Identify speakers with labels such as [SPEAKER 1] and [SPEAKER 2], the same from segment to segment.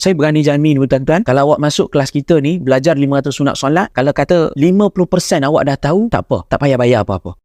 [SPEAKER 1] Saya berani jamin tuan-tuan, kalau awak masuk kelas kita ni, belajar 500 sunat solat, kalau kata 50% awak dah tahu, tak apa. Tak payah bayar apa-apa.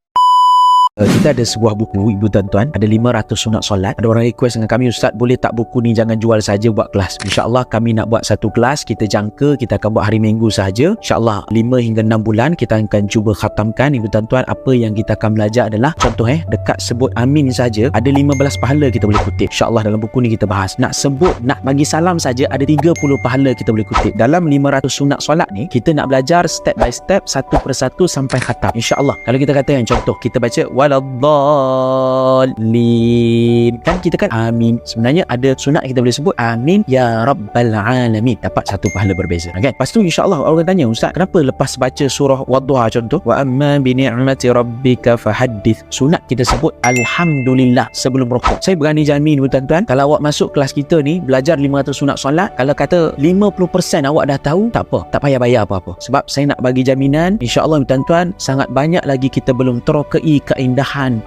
[SPEAKER 1] Uh, kita ada sebuah buku ibu tuan-tuan. Ada 500 sunat solat. Ada orang request dengan kami ustaz boleh tak buku ni jangan jual saja buat kelas? Insyaallah kami nak buat satu kelas. Kita jangka kita akan buat hari minggu saja insyaallah 5 hingga 6 bulan kita akan cuba khatamkan. Ibu tuan-tuan apa yang kita akan belajar adalah contoh eh dekat sebut amin saja ada 15 pahala kita boleh kutip. Insyaallah dalam buku ni kita bahas. Nak sebut nak bagi salam saja ada 30 pahala kita boleh kutip. Dalam 500 sunat solat ni kita nak belajar step by step satu persatu sampai khatam. Insyaallah. Kalau kita kata yang contoh kita baca waladdallin. Kan kita kan amin. Sebenarnya ada sunat kita boleh sebut amin. Ya rabbal alamin. Dapat satu pahala berbeza. Kan? Lepas tu insyaallah orang tanya ustaz kenapa lepas baca surah wadduha contoh wa amma bi ni'mati rabbika fahaddith sunat kita sebut alhamdulillah sebelum rukuk. Saya berani jamin tuan-tuan. Kalau awak masuk kelas kita ni belajar 500 sunat solat kalau kata 50% awak dah tahu tak apa. Tak payah bayar apa-apa. Sebab saya nak bagi jaminan insyaallah tuan-tuan sangat banyak lagi kita belum terokei keindahan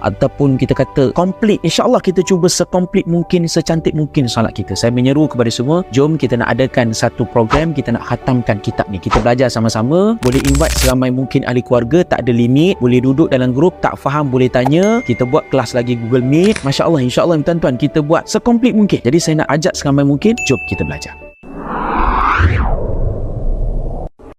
[SPEAKER 1] ataupun kita kata komplit insyaallah kita cuba sekomplit mungkin secantik mungkin solat kita. Saya menyeru kepada semua jom kita nak adakan satu program kita nak khatamkan kitab ni. Kita belajar sama-sama boleh invite seramai mungkin ahli keluarga tak ada limit. Boleh duduk dalam grup tak faham boleh tanya. Kita buat kelas lagi Google Meet. Masya Allah insyaAllah tuan-tuan kita buat sekomplit mungkin. Jadi saya nak ajak seramai mungkin jom kita belajar